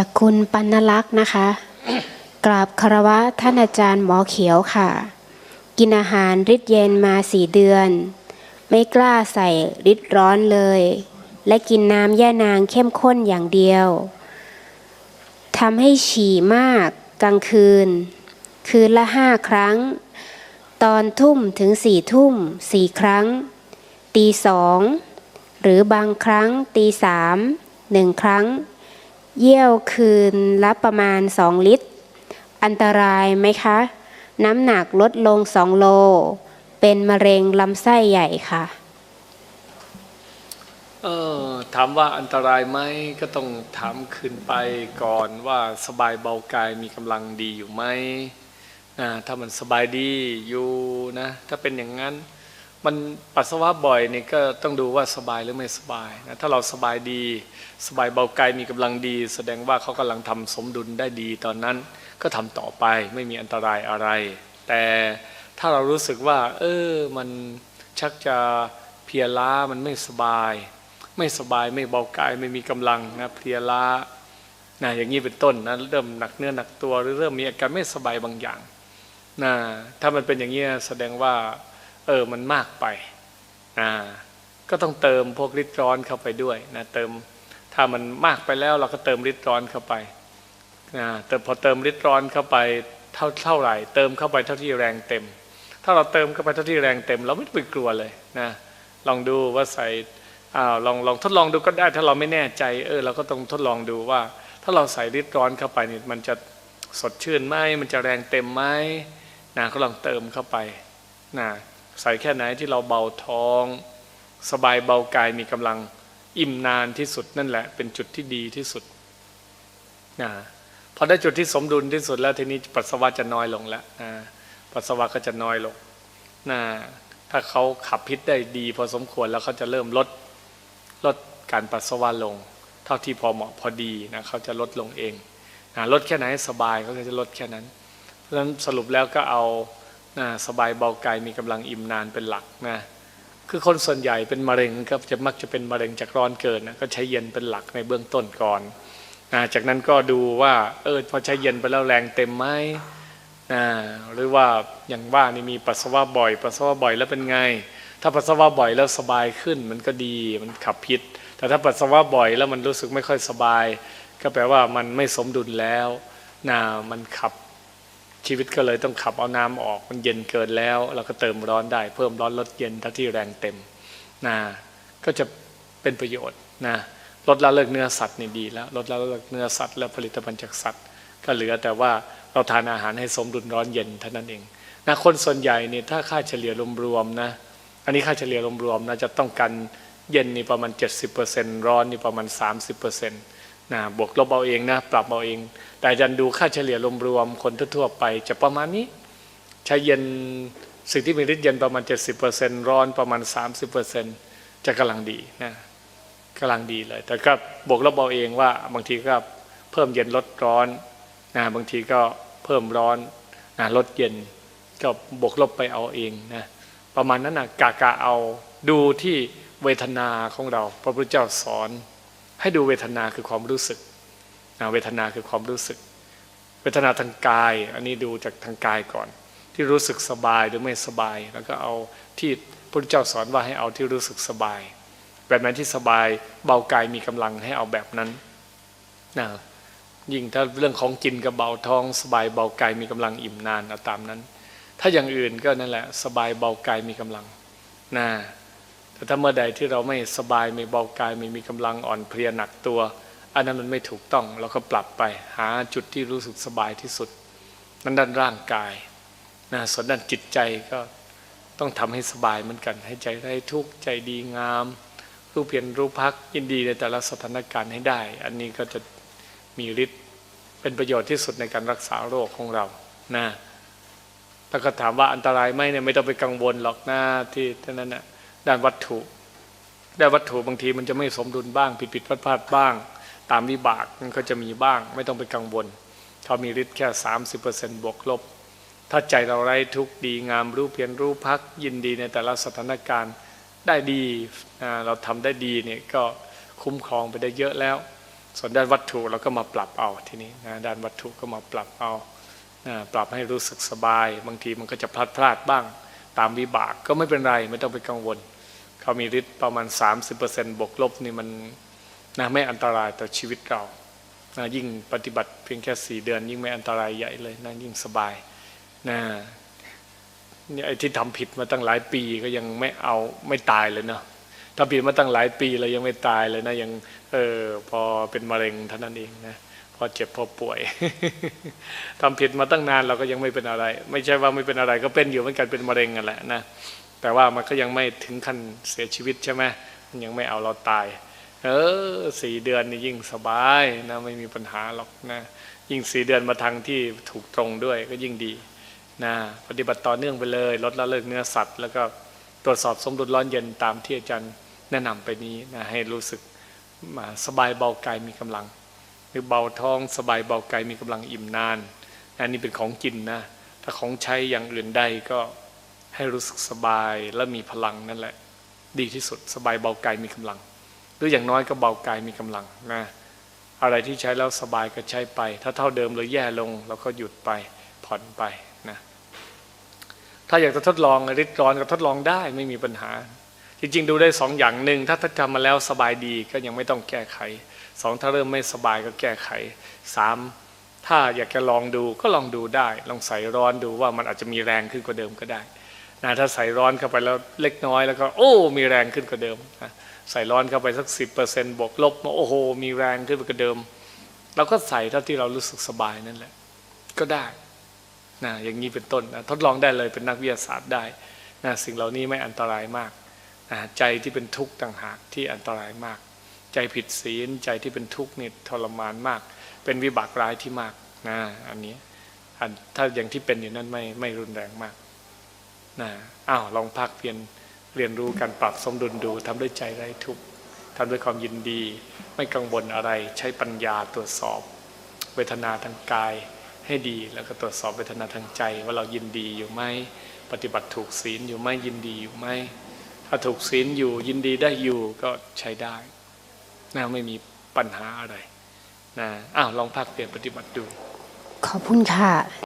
จากคุณปัณลักษ์นะคะ กราบคารวะท่านอาจารย์หมอเขียวค่ะ กินอาหารริดเย็นมาสี่เดือน ไม่กล้าใส่ริดร้อนเลย และกินน้ำแย่นางเข้มข้นอย่างเดียวทำให้ฉี่มากกลางคืน คืนละห้าครั้ง ตอนทุ่มถึงสี่ทุ่มสี่ครั้ง ตีสองหรือบางครั้งตีสามหนึ่งครั้ง เยี่ยวคืนละประมาณสองลิตร อันตรายไหมคะ น้ำหนักลดลงสองโล เป็นมะเร็งลำไส้ใหญ่ค่ะเออถามว่าอันตรายไหมก็ต้องถามคืนไปก่อนว่าสบายเบากายมีกำลังดีอยู่ไหมนะถ้ามันสบายดีอยู่นะ ถ้าเป็นอย่างนั้น มันปัสสาวะบ่อยนี่ก็ต้องดูว่าสบายหรือไม่สบายนะถ้าเราสบายดีสบายเบากายมีกำลังดี แสดงว่าเขากำลังทำสมดุลได้ดีตอนนั้น ก็ทำต่อไปไม่มีอันตรายอะไร แต่ถ้าเรารู้สึกว่า เออมันชักจะเพียล้ามันไม่สบาย ไม่สบายไม่เบากายไม่มีกำลังนะเพียล้านะอย่างนี้เป็นต้นนะเริ่มหนักเนื้อหนักตัวหรือเริ่มมีอาการไม่สบายบางอย่างนะถ้ามันเป็นอย่างนี้แสดงว่า เออมันมากไปนะก็ต้องเติมพวกริดร้อนเข้าไปด้วยนะเติมถ้ามันมากไปแล้วเราก็เติมริดร้อนเข้าไปนะแต่พอเติมริดร้อนเข้าไปเท่าเท่าไหร่ เติมเข้าไปเท่าที่แรงเต็ม ถ้าเราเติมเข้าไปเท่าที่แรงเต็ม เราไม่ไปกลัวเลยนะลองดูว่าใส่อ้าวลองลองทดลองดูก็ได้ ถ้าเราไม่แน่ใจเออเราก็ต้องทดลองดูว่า ถ้าเราใส่ริดร้อนเข้าไปนี่มันจะสดชื่นไหมมันจะแรงเต็มไหมนะก็ลองเติมเข้าไปนะ ใส่แค่ไหนที่เราเบาท้อง สบายเบากายมีกำลังอิ่มนานที่สุดนั่นแหละ เป็นจุดที่ดีที่สุดนะพอได้จุดที่สมดุลที่สุดแล้วทีนี้ปัสสาวะจะน้อยลงแล้วนะปัสสาวะก็จะน้อยลงนะถ้าเขาขับพิษได้ดี พอสมควรแล้วเขาจะเริ่มลดลดการปัสสาวะลง เท่าที่พอเหมาะพอดีนะเขาจะลดลงเองนะลดแค่ไหนสบายเขาก็จะลดแค่นั้นเพราะฉะนั้นสรุปแล้วก็เอา นะสบายเบากายมีกำลังอิ่มนานเป็นหลักนะคือคนส่วนใหญ่เป็นมะเร็งก็จะมักจะเป็นมะเร็งจากร้อนเกินนะก็ใช้เย็นเป็นหลักในเบื้องต้นก่อนนะจากนั้นก็ดูว่าเออพอใช้เย็นไปแล้วแรงเต็มไหมนะหรือว่าอย่างว่านี่มีปัสสาวะบ่อย ปัสสาวะบ่อยแล้วเป็นไง ถ้าปัสสาวะบ่อยแล้วสบายขึ้นมันก็ดีมันขับพิษ แต่ถ้าปัสสาวะบ่อยแล้วมันรู้สึกไม่ค่อยสบาย ก็แปลว่ามันไม่สมดุลแล้วนะมันขับ ชีวิตก็เลยต้องขับเอาน้ำออกมันเย็นเกินแล้ว เราก็เติมร้อนได้เพิ่มร้อนลดเย็นถ้าที่แรงเต็มนะก็จะเป็นประโยชน์นะลดละเลิกเนื้อสัตว์นี่ดีแล้วลดละเลิกเนื้อสัตว์และผลิตภัณฑ์จากสัตว์ ก็เหลือแต่ว่าเราทานอาหารให้สมดุลร้อนเย็นเท่านั้นเองนะคนส่วนใหญ่เนี่ยถ้าค่าเฉลี่ยรวมๆนะอันนี้ค่าเฉลี่ยรวมๆนะจะต้องการเย็นนี่ประมาณ 70%ร้อนนี่ประมาณ 30% นะบวกลบเอาเองนะปรับเอาเอง แต่จารย์ดูค่าเฉลี่ยรวมๆคนทั่วๆไป จะประมาณนี้ใช้เย็นสิ่งที่มีฤทธิ์เย็นประมาณ 70%ร้อนประมาณ 30%จะกำลังดีนะกำลังดีเลย แต่ก็บวกลบเอาเองว่าบางทีก็เพิ่มเย็นลดร้อนนะบางทีก็เพิ่มร้อนนะลดเย็นก็บวกลบไปเอาเองนะประมาณนั้นนะกากาเอาดูที่เวทนาของเรา พระพุทธเจ้าสอน ให้ดูเวทนาคือความรู้สึกเวทนาคือความรู้สึก เวทนาทางกาย อันนี้ดูจากทางกายก่อน ที่รู้สึกสบายหรือไม่สบาย แล้วก็เอาที่พระพุทธเจ้าสอนว่าให้เอาที่รู้สึกสบาย แบบนั้นที่สบายเบากายมีกำลังให้เอาแบบนั้นนะยิ่งถ้าเรื่องของกินกับเบาท้อง สบายเบากายมีกำลังอิ่มนานเอาตามนั้น ถ้าอย่างอื่นก็นั่นแหละ สบายเบากายมีกำลังนะ แต่ถ้าเมื่อใดที่เราไม่สบายไม่เบากายไม่มีกำลังอ่อนเพลียหนักตัว อันนั้นมันไม่ถูกต้องเราก็ปรับไปหาจุดที่รู้สึกสบายที่สุด นั่นด้านร่างกายนะส่วนด้านจิตใจก็ต้องทำให้สบายเหมือนกัน ให้ใจได้ทุกข์ใจดีงาม รู้เพียรรู้พักยินดีในแต่ละสถานการณ์ให้ได้ อันนี้ก็จะมีฤทธิ์เป็นประโยชน์ที่สุดในการรักษาโรคของเรานะถ้าก็ถามว่าอันตรายไหมเนี่ยไม่ต้องไปกังวลหรอกหน้าที่ท่านั้นนะ ด้านวัตถุด้านวัตถุบางทีมันจะไม่สมดุลบ้างผิดผิดพลาดพลาดบ้าง ตามวิบากมันก็จะมีบ้าง ไม่ต้องไปกังวลเขามีฤทธิ์แค่ 30%บวกลบ ถ้าใจเราไร้ทุกข์ดีงามรู้เพียรรู้พักยินดีในแต่ละสถานการณ์ได้ดีเราทำได้ดีเนี่ยก็คุ้มครองไปได้เยอะแล้ว ส่วนด้านวัตถุเราก็มาปรับเอาทีนี้นะด้านวัตถุก็มาปรับเอาปรับให้รู้สึกสบาย บางทีมันก็จะพลาดพลาดบ้าง ตามวิบากก็ไม่เป็นไรไม่ต้องไปกังวล เขามีฤทธิ์ประมาณ 30%บวกลบนี่มันนะไม่อันตรายต่อชีวิตเรานะยิ่งปฏิบัติเพียงแค่สี่เดือน ยิ่งไม่อันตรายใหญ่เลยนะยิ่งสบายนะนี่ไอ้ที่ทำผิดมาตั้งหลายปีก็ยังไม่เอาไม่ตายเลยเนาะทำผิดมาตั้งหลายปีเลยยังไม่ตายเลยนะยังเออพอเป็นมะเร็งเท่านั้นเองนะ พอเจ็บพอป่วยทำผิดมาตั้งนานเราก็ยังไม่เป็นอะไร ไม่ใช่ว่าไม่เป็นอะไรก็เป็นอยู่เหมือนกันเป็นมะเร็งกันแหละนะแต่ว่ามันก็ยังไม่ถึงขั้นเสียชีวิตใช่ไหมมันยังไม่เอาเราตาย เออสี่เดือนนี่ยิ่งสบายนะไม่มีปัญหาหรอกนะยิ่งสี่เดือนมาทางที่ถูกตรงด้วยก็ยิ่งดีนะปฏิบัติต่อเนื่องไปเลย ลดละเลิกเนื้อสัตว์ แล้วก็ตรวจสอบสมดุลร้อนเย็นตามที่อาจารย์แนะนำไปนี้นะให้รู้สึกมาสบายเบากายมีกำลัง หรือเบาท้องสบายเบากายมีกำลังอิ่มนานอันนี้เป็นของกินนะถ้าของใช้อย่างอื่นใดก็ให้รู้สึกสบายและมีพลังนั่นแหละ ดีที่สุดสบายเบากายมีกำลัง หรืออย่างน้อยก็เบากายมีกำลังนะอะไรที่ใช้แล้วสบายก็ใช้ไป ถ้าเท่าเดิมหรือแย่ลงเราก็หยุดไปผ่อนไปนะถ้าอยากจะทดลองริดร้อนก็ทดลองได้ไม่มีปัญหา จริงๆ ดูได้สองอย่างหนึ่งถ้าถ้าทำมาแล้วสบายดีก็ยังไม่ต้องแก้ไข สองถ้าเริ่มไม่สบายก็แก้ไขสามถ้าอยากจะลองดูก็ลองดูได้ ลองใส่ร้อนดูว่ามันอาจจะมีแรงขึ้นกว่าเดิมก็ได้นะถ้าใส่ร้อนเข้าไปแล้วเล็กน้อยแล้วก็โอ้มีแรงขึ้นกว่าเดิมนะใส่ร้อนเข้าไปสักสิบเปอร์เซ็นต์บวกลบมาโอ้โหมีแรงขึ้นกว่าเดิมเราก็ใส่เท่าที่เรารู้สึกสบายนั่นแหละ ก็ได้นะอย่างนี้เป็นต้นนะทดลองได้เลยเป็นนักวิทยาศาสตร์ได้นะสิ่งเหล่านี้ไม่อันตรายมากนะใจที่เป็นทุกข์ต่างหากที่อันตรายมาก ใจผิดศีลใจที่เป็นทุกข์นี่ทรมานมาก เป็นวิบากร้ายที่มากนะอันนี้อันถ้าอย่างที่เป็นอยู่นั้นไม่ไม่รุนแรงมากนะอ้าวลองพักเพียนเรียนรู้การปรับสมดุลดูทำด้วยใจไร้ทุกข์ทำด้วยความยินดี ไม่กังวลอะไร ใช้ปัญญาตรวจสอบ เวทนาทางกายให้ดี แล้วก็ตรวจสอบเวทนาทางใจ ว่าเรายินดีอยู่ไหมปฏิบัติถูกศีลอยู่ไหมยินดีอยู่ไหมถ้าถูกศีลอยู่ยินดีได้อยู่ก็ใช้ได้ นะไม่มีปัญหาอะไรนะอ้าวลองภาคเปลี่ยนปฏิบัติดู ขอบคุณค่ะ